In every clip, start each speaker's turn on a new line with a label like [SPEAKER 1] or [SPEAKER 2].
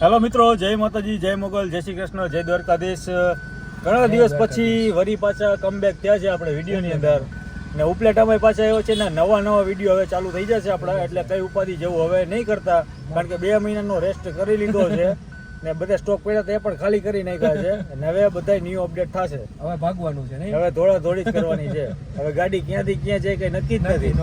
[SPEAKER 1] Hello મિત્રો જય માતાજી જય મોગલ જય શ્રી કૃષ્ણ જય દ્વારકાધીશ. ઘણા દિવસ પછી વરી પાછા કમબેક થયા છે આપણે વિડીયોની અંદર. ને ઉપલેટામાં પાછા આવ્યો છે ને નવા નવા વીડિયો હવે ચાલુ થઈ જશે આપણા એટલે કઈ ઉપાધિ જેવું હવે નહીં કરતા કારણ કે બે મહિનાનો રેસ્ટ કરી લીધો છે. ને બધા સ્ટોક પડ્યા એ પણ ખાલી કરી નાખ્યા છે. અને હવે બધા ન્યુ અપડેટ થશે.
[SPEAKER 2] હવે ભાગવાનું છે નહીં?
[SPEAKER 1] હવે ધોળા ધોળી જ કરવાની છે. હવે ગાડી ક્યાંથી ક્યાં જાય કઈ નક્કી જ નથી.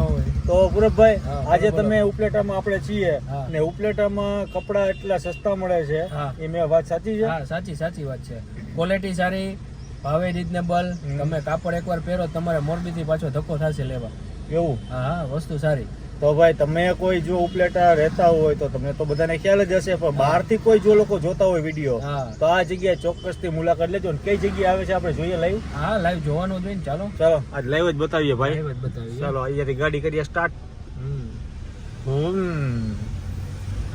[SPEAKER 1] તો પૂરબભાઈ આજે. તમે ઉપલેટામાં આપણે છીએ. ને ઉપલેટામાં કપડા એટલા સસ્તા મળે છે. એ મેં વાત સાચી છે?
[SPEAKER 2] હા સાચી સાચી વાત છે. ક્વોલિટી સારી ભાવે રીઝનેબલ. તમે કાપડ એકવાર પહેરો તમારે મોરબીથી પાછો ધક્કો થશે લેવા.
[SPEAKER 1] એવું?
[SPEAKER 2] હા હા વસ્તુ સારી.
[SPEAKER 1] તો ભાઈ તમે કોઈ જો ઉપલેટા રહેતા હોય તો તમને તો બધાને ખ્યાલ જ હશે પણ બહારથી કોઈ જો લોકો જોતા હોય વીડિયો તો આ જગ્યાએ ચોક્કસથી મુલાકાત લેજો ને કઈ જગ્યાએ આવે છે આપણે જોઈએ લાઈવ?
[SPEAKER 2] હા લાઈવ જોવાનું જ હોય ને ચાલો.
[SPEAKER 1] ચાલો આજ લાઈવ જ બતાવીએ ભાઈ.
[SPEAKER 2] જ બતાવીએ.
[SPEAKER 1] ચાલો અહીંયાથી ગાડી કરીએ સ્ટાર્ટ
[SPEAKER 2] હમ.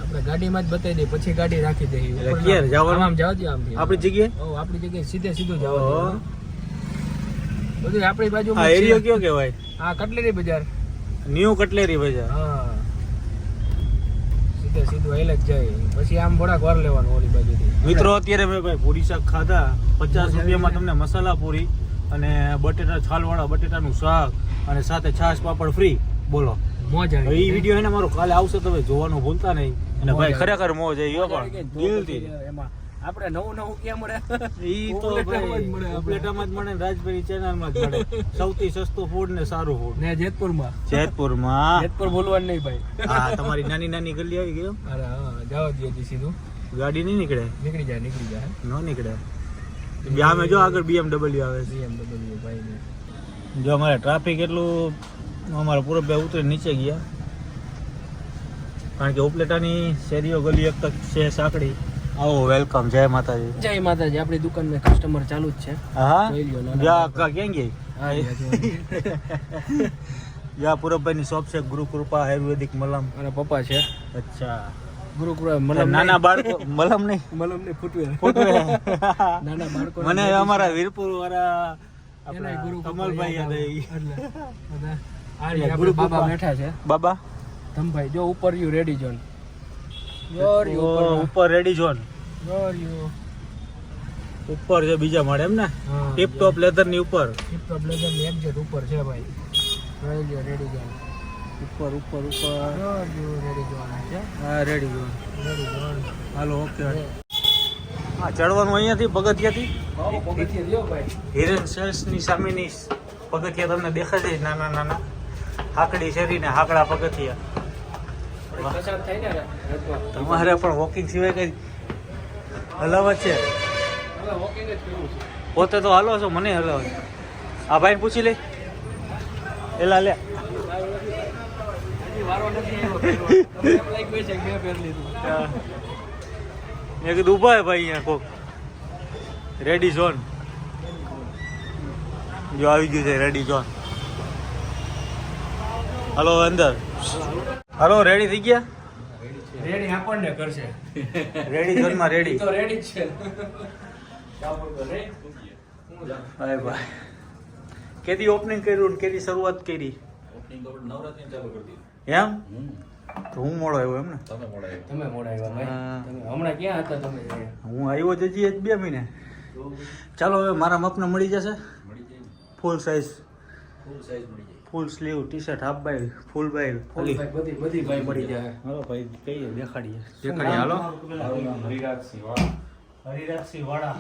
[SPEAKER 2] આપણે ગાડીમાં જ બતાવી દઈએ પછી ગાડી રાખી દઈએ.
[SPEAKER 1] એટલે
[SPEAKER 2] ના-
[SPEAKER 1] જવાનું?
[SPEAKER 2] આમ જવા દો આમથી
[SPEAKER 1] આપણી જગ્યાએ?
[SPEAKER 2] ઓ આપણી જગ્યાએ સીધે સીધું જવાનું. બધું આપણી બાજુ
[SPEAKER 1] આ એરિયો કયો કહેવાય?
[SPEAKER 2] હા કટલેરી બજાર.
[SPEAKER 1] ન્યૂ કટલેરી બજાર
[SPEAKER 2] હા. સીધે સીધું આઈલ જ જાય. પછી આમ થોડાક વાર લેવાનું ઓલી બાજુથી.
[SPEAKER 1] મિત્રો અત્યારે મેં ભાઈ પૂરી શાક ખાધા. પચાસ રૂપિયામાં તમને મસાલા પૂરી અને બટેટા છાલવાળા બટેટાનું શાક અને સાથે છાશ પાપડ ફ્રી બોલો.
[SPEAKER 2] મોજ આવી
[SPEAKER 1] એ વીડિયો એને મારો કાલે આવશે તો ભાઈ જોવાનું ભૂલતા નહીં. અને ભાઈ ખરેખર મોજ આવી
[SPEAKER 2] ગઈ.
[SPEAKER 1] પણ. દિલથી.
[SPEAKER 2] એમાં. આપણે નવું નવું ક્યાં મળે?
[SPEAKER 1] ઈ તો
[SPEAKER 2] ઉપલેટામાં જ મળે
[SPEAKER 1] ભાઈ ઉપલેટામાં જ મળે રાજભાઈ ચેનલમાં જ મળે. સૌથી સસ્તું ફૂડ ને સારું ફૂડ
[SPEAKER 2] ને જેતપુરમાં.
[SPEAKER 1] જેતપુરમાં?
[SPEAKER 2] જેતપુર બોલવાનું નહીં ભાઈ.
[SPEAKER 1] હા તમારી નાની નાની ગલી આવી ગયો
[SPEAKER 2] અરે હા જવા દે જી સીધું.
[SPEAKER 1] ગાડી નહીં નીકળે?
[SPEAKER 2] નીકળી જાય નીકળી જાય.
[SPEAKER 1] ન નીકળે. આમે જો આગળ BMW આવે છે.
[SPEAKER 2] ભાઈ ને
[SPEAKER 1] જો અમારે ટ્રાફિક એટલું અમારા પૂરબ બે ઉતરી નીચે ગયા. કારણ કે ઉપલેટાની શેરીઓ ગલી એક તક છે સાંકડી. આવો વેલકમ જય માતાજી.
[SPEAKER 2] જય માતાજી. આપણી દુકાનમાં કસ્ટમર ચાલુ જ છે.
[SPEAKER 1] હા? જા કા કેમ ગઈ?
[SPEAKER 2] યા જો.
[SPEAKER 1] ની શોપ છે ગુરુ કૃપા આયુર્વેદિક મલમ.
[SPEAKER 2] અને પપ્પા છે.
[SPEAKER 1] અચ્છા.
[SPEAKER 2] ગુરુકુળ મલમ
[SPEAKER 1] નાના બાળકો મલમ નહીં?
[SPEAKER 2] મલમ ને ફૂટવેર
[SPEAKER 1] ફૂટવેર.
[SPEAKER 2] નાના બાળકો
[SPEAKER 1] મને અમારા વીરપુર વાળા આપણા
[SPEAKER 2] ગુરુ
[SPEAKER 1] કમલભાઈ યાદ આવી. ગુરુ
[SPEAKER 2] બાબા બેઠા છે.
[SPEAKER 1] બાબા?
[SPEAKER 2] ધમભાઈ જો ઉપર યુ રેડી જોન યુ
[SPEAKER 1] ઓ,
[SPEAKER 2] ઉપર
[SPEAKER 1] રેડી
[SPEAKER 2] છો
[SPEAKER 1] ઉપર છે બીજા માળે એમ ને? ટીપ ટોપ લેધરની ઉપર.
[SPEAKER 2] ટીપ ટોપ લેધરની એક્ઝેટ ઉપર છે ભાઈ. રેડી લ્યો રેડી જોન
[SPEAKER 1] ઉપર ઉપર ઉપર.
[SPEAKER 2] રેડી જોન છે.
[SPEAKER 1] હા રેડી ઝોન
[SPEAKER 2] રેડી જોન
[SPEAKER 1] હાલો ઓકે હા ચડવાનું અહીંયાથી પગથિયાથી હિરન સેલ્સની સામેની પગથિયા તમને દેખાશે નાના નાના. હાકડી શેરી ને હાકડા પગથિયા
[SPEAKER 2] પસાર થાય ને રસ્તો
[SPEAKER 1] તમારે પણ વોકિંગ સિવાય કઈ હલાવત છે? પોતે તો હાલો છો, મને હલાવ. આ ભાઈને પૂછી લે. એલા લે.
[SPEAKER 2] મેં
[SPEAKER 1] કીધું ઊભા હે ભાઈ અહીંયા કોક. રેડી ઝોન જો આવી ગયું છે રેડી ઝોન હાલો, અંદર. હાલો રેડી થઈ ગયા?
[SPEAKER 2] રેડી આપણને કરશે.
[SPEAKER 1] રેડી ઝોનમાં રેડી
[SPEAKER 2] તો રેડી છે. તો
[SPEAKER 1] ભાઈ. કેદી ઓપનિંગ કર્યું ને કેદી શરૂઆત કરી? એમ? તો હું મોડો આવ્યો એમ ને
[SPEAKER 2] તમે મોડા આવ્યા ભાઈ. તમે હમણાં ક્યાં હતા તમે?
[SPEAKER 1] હું આવ્યો જ હજી એક બે મહિને. ચાલો હવે મારા માપને મળી જશે. Full size full sleeve T shirt half by full by
[SPEAKER 2] full બધી બધી ભાઈ મળી જાય.
[SPEAKER 1] હાલો ભાઈ કહીએ દેખાડીએ.
[SPEAKER 2] દેખાડીએ, હાલો.
[SPEAKER 1] હરિરાજસિંહ વાળા.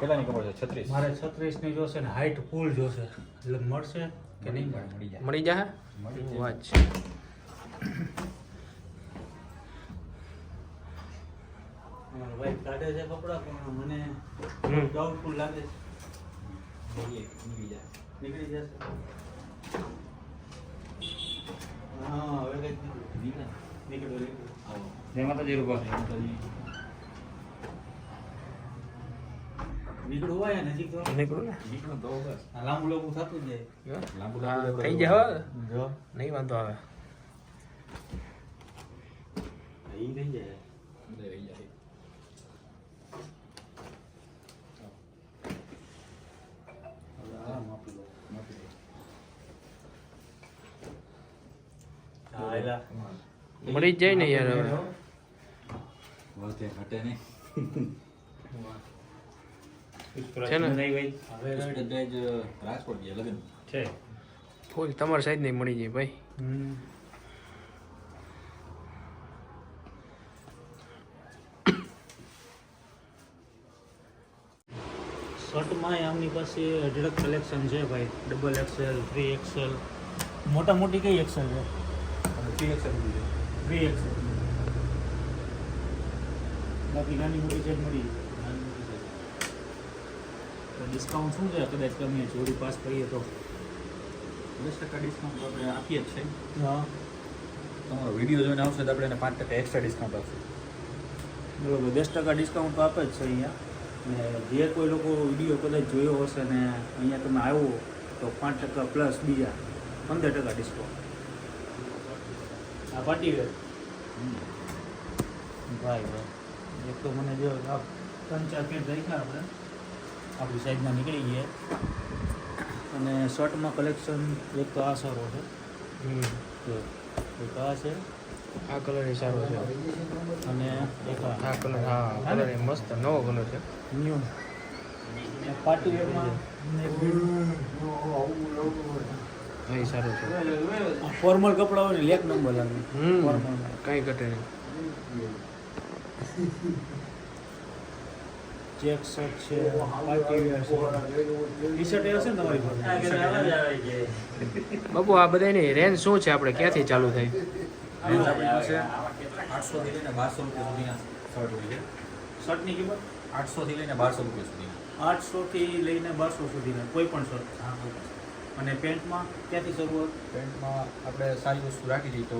[SPEAKER 3] કેટલાની ખબર છે? છત્રીસ.
[SPEAKER 1] મારે છત્રીસની જોશે ને હાઈટ ફૂલ જોશે. એટલે મળશે કે નહીં? મળી
[SPEAKER 3] જાય
[SPEAKER 2] મળી જાય.
[SPEAKER 3] મળી
[SPEAKER 2] વાત છે?
[SPEAKER 1] ભાઈ કાઢે છે કપડાં પણ મને. ડાઉટફુલ લાગે છે.
[SPEAKER 3] નીકળી જાય.
[SPEAKER 1] નીકળી જશે હા હવે કંઈક
[SPEAKER 3] નીકળે.
[SPEAKER 1] નીકળ્યું નીકળ્યું
[SPEAKER 3] આવો.
[SPEAKER 2] જય માતાજી રૂપા
[SPEAKER 1] નીકળવું હોય ને નજીક તો
[SPEAKER 2] નીકળું ને
[SPEAKER 3] નીકળો તો બસ
[SPEAKER 1] આ લાંબુ લાંબુ થતું જ જાય
[SPEAKER 3] લાંબુ
[SPEAKER 2] હા,
[SPEAKER 3] લાંબુ
[SPEAKER 2] થઈ જાય હવે
[SPEAKER 1] જો
[SPEAKER 2] નહીં વાંધો આવે
[SPEAKER 1] ઈ થઈ જાય
[SPEAKER 3] બધે રહી જાય
[SPEAKER 1] આરામ આપી દો
[SPEAKER 3] માપી દે.
[SPEAKER 1] હા.
[SPEAKER 2] મળી જ જાય ને યાર હવે.
[SPEAKER 3] વાતે હટે નહીં.
[SPEAKER 2] છે ને?
[SPEAKER 3] પુષ્પરાજ રાજકોટ ગયા લગ્ન.
[SPEAKER 1] છે.
[SPEAKER 2] ફૂલ તમારી સાઈડ નહીં મળી જાય ભાઈ.
[SPEAKER 1] શર્ટમાં આમની પાસે અઢળક કલેક્શન છે ભાઈ. ડબલ એક્સેલ થ્રી એક્સેલ મોટા મોટી કઈ એક્સેલ છે?
[SPEAKER 3] થ્રી એક્સેલ
[SPEAKER 1] બાકી નાની મોટી સેટ મળી. ડિસ્કાઉન્ટ શું છે? કદાચ તમે જોડી પાસ કરીએ તો.
[SPEAKER 3] દસ ટકા ડિસ્કાઉન્ટ આપણે આપીએ જ છે.
[SPEAKER 1] હા.
[SPEAKER 3] તમારો વીડિયો જોઈને આવશે તો આપણે એને પાંચ ટકા એક્સ્ટ્રા ડિસ્કાઉન્ટ આપશું.
[SPEAKER 1] બરોબર. દસ ટકા ડિસ્કાઉન્ટ તો આપે જ છે અહીંયા. ને જે કોઈ લોકો વીડિયો કદાચ જોયો હશે ને અહીંયા તમે આવો તો પાંચ ટકા પ્લસ બીજા. પંદર ટકા ડિસ્કાઉન્ટ આ પાર્ટી વેર ભાઈ ભાઈ. એક તો મને જો આ ત્રણ ચાર પેટ રાખ્યા આપણે. આપણી સાઈડમાં નીકળી ગયા. અને શર્ટમાં કલેક્શન એક તો આ સારો છે. એક આ છે.
[SPEAKER 2] આ કલર એ સારો છે.
[SPEAKER 1] અને એક આ.
[SPEAKER 2] આ કલર હા કલર એ મસ્ત નવો કલર છે.
[SPEAKER 1] ન્યૂ. પાર્ટી વેરમાં
[SPEAKER 2] હા એ સારો છે.
[SPEAKER 1] ફોર્મલ કપડાં હોય ને લેક નંબર લાગે.
[SPEAKER 2] હમ
[SPEAKER 1] ફોર્મલ
[SPEAKER 2] કઈ ઘટે નહીં.
[SPEAKER 1] ચેક શર્ટ છે પાર્ટી વેર છે. ટી શર્ટ એ હશે ને તમારી પાસે?
[SPEAKER 2] બાપુ આ બધાની રેન્જ શું છે આપણે? ક્યાંથી ચાલુ થઈ?
[SPEAKER 3] રેન્જ આપણી પાસે આઠસોથી લઈને બારસો રૂપિયા સુધીના શર્ટ હોય છે.
[SPEAKER 1] શર્ટની કિંમત?
[SPEAKER 3] આઠસોથી લઈને બારસો રૂપિયા સુધીના.
[SPEAKER 1] આઠસોથી લઈને બારસો સુધીના કોઈ પણ શર્ટ
[SPEAKER 3] હા કોઈ પણ.
[SPEAKER 1] અને પેન્ટમાં ક્યાંથી શરૂઆત
[SPEAKER 3] પેન્ટમાં આપણે સારી વસ્તુ રાખી દઈએ તો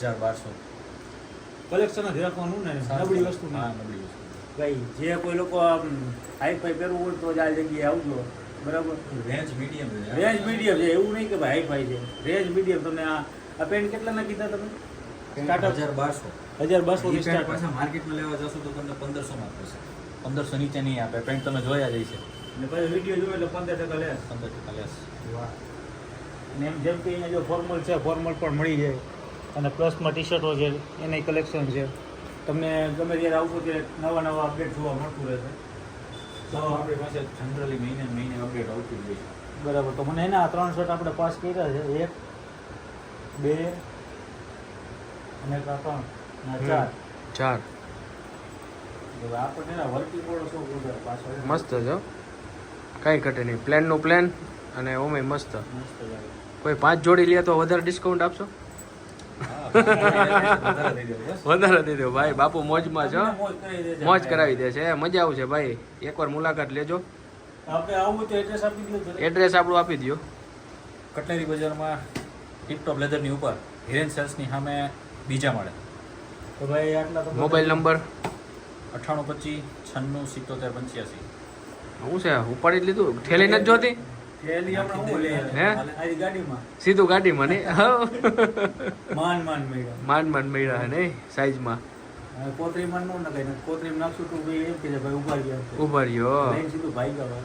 [SPEAKER 3] હજાર બારસો.
[SPEAKER 1] કલેક્શન જ રાખવાનું ને નબળી વસ્તુ
[SPEAKER 3] હા
[SPEAKER 1] નહીં
[SPEAKER 3] નબળી વસ્તુ.
[SPEAKER 1] ભાઈ જે કોઈ લોકો હાઈ ફાઈ પહેરવું હોય તો જ આ જગ્યાએ આવજો. બરાબર?
[SPEAKER 3] રેન્જ મીડિયમ
[SPEAKER 1] રેન્જ મીડિયમ છે એવું નહીં કે ભાઈ હાઈ ફાઈ છે. રેન્જ મીડિયમ તમે આ આ પેન્ટ કેટલાના કીધા તમે? સ્ટાર્ટઅપ
[SPEAKER 3] હજાર બારસો.
[SPEAKER 1] હજાર સ્ટાર્ટ
[SPEAKER 3] પાછા માર્કેટમાં લેવા જશો તો તમને પંદરસોમાં પડશે પંદરસો નીચે નહીં આપે પેન્ટ તમે જોયા જઈ છે
[SPEAKER 1] અને પછી વીડિયો જોયો એટલે પંદર ટકા લેસ
[SPEAKER 3] પંદર ટકા લેસ
[SPEAKER 1] અને એમ જેમ કે અહીંયા જો ફોર્મલ છે ફોર્મલ પણ મળી જાય. અને પ્લસમાં ટી શર્ટો છે એની કલેક્શન છે. તમને ગમે ત્યારે આવશો ત્યારે નવા નવા અપડેટ જોવા મળતું રહેશે
[SPEAKER 3] તો આપણી પાસે જનરલી મહિને મહિને અપડેટ આવતી જ હોય
[SPEAKER 1] બરાબર તો મને એના આ ત્રણ શર્ટ આપણે પાસ કર્યા છે. એક બે અને ત્રણ ચાર.
[SPEAKER 2] ચાર.
[SPEAKER 1] આપણને એના વર્કિંગ ઓર્ડર શું પાછળ
[SPEAKER 2] મસ્ત છે હો. કઈ ઘટે નહીં. પ્લેનનું પ્લેન અને ઓમે મસ્ત. કોઈ પાંચ જોડી લે તો વધારે ડિસ્કાઉન્ટ આપશો?
[SPEAKER 3] વધારે દઈ
[SPEAKER 2] દો ભાઈ બાપુ મોજમાં છો.
[SPEAKER 1] મોજ કરાવી
[SPEAKER 2] દે છે મજા આવશે ભાઈ. એકવાર મુલાકાત લેજો.
[SPEAKER 1] એડ્રેસ
[SPEAKER 2] આપણું આપી દો
[SPEAKER 3] કટલેરી બજારમાં ટીપટોપ લેધરની ઉપર હિરેન સેલ્સની સામે બીજા મળે.
[SPEAKER 1] તો ભાઈ આટલા
[SPEAKER 2] મોબાઈલ નંબર
[SPEAKER 3] અઠ્ઠાણું પચીસ છન્નું સિત્તોતેર પંચ્યાસી.
[SPEAKER 2] શું છે? ઉપાડી જ લીધું? ઠેલી નથી જોતી?
[SPEAKER 1] થેલી આપણે હું લઈ
[SPEAKER 2] હે?
[SPEAKER 1] આજી ગાડીમાં.
[SPEAKER 2] સીધું ગાડીમાં નહીં.
[SPEAKER 1] માન માન મેળા
[SPEAKER 2] માંડ માંડ મળ્યા નહીં? સાઈઝમાં.
[SPEAKER 1] હવે કોતરી માન નો નખાય ને કોતરી નાખશું તો ભાઈ એમ કે ભાઈ ઊભા ગયા
[SPEAKER 2] ઊભા રહ્યો.
[SPEAKER 1] સીધું ભાઈ ગયા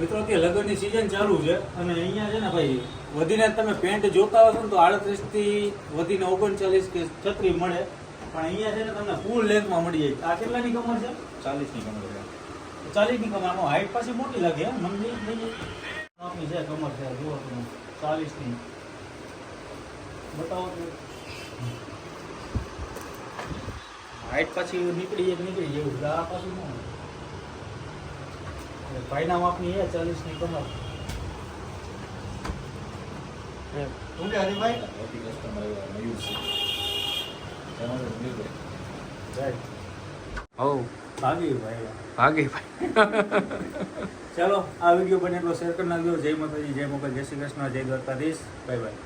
[SPEAKER 1] મિત્રો કે લગ્નની સિઝન ચાલુ છે અને અહીંયા છે ને ભાઈ વધીને તમે પેન્ટ જોતા હશો ને તો આડત્રીસથી વધીને ઓગણચાલીસ કે છત્રી મળે. પણ અહીંયા છે ને તમને ફૂલ લેન્થમાં મળી જાય. આ કેટલાની કમર છે?
[SPEAKER 3] ચાલીસની કમર છે.
[SPEAKER 1] ચાલીસની કમરમાં હાઈટ પાછી મોટી લાગે હે મને નહીં નહીં? આપની છે કમર છે જુઓ તમે ચાલીસની. બતાવો તો. હાઈટ પાછી નીકળી જાય તો નીકળી જાય એવું આ પાછું ન હોય. એટલે ભાઈના માપની છે ચાલીસની કમર. શું કે હરીભાઈ
[SPEAKER 3] મોટી કસ્ટમર આવ્યા મયુર છે એમાં તો મયુરભાઈ.
[SPEAKER 2] હવ ભાગીભાઈ. ભાગીભાઈ.
[SPEAKER 1] ચાલો આ વીડિયો બને એટલો શેર કરી નાખજો. જય માતાજી જય મોકલ જય શ્રી કૃષ્ણ જય દ્વારકાધીશ. Bye bye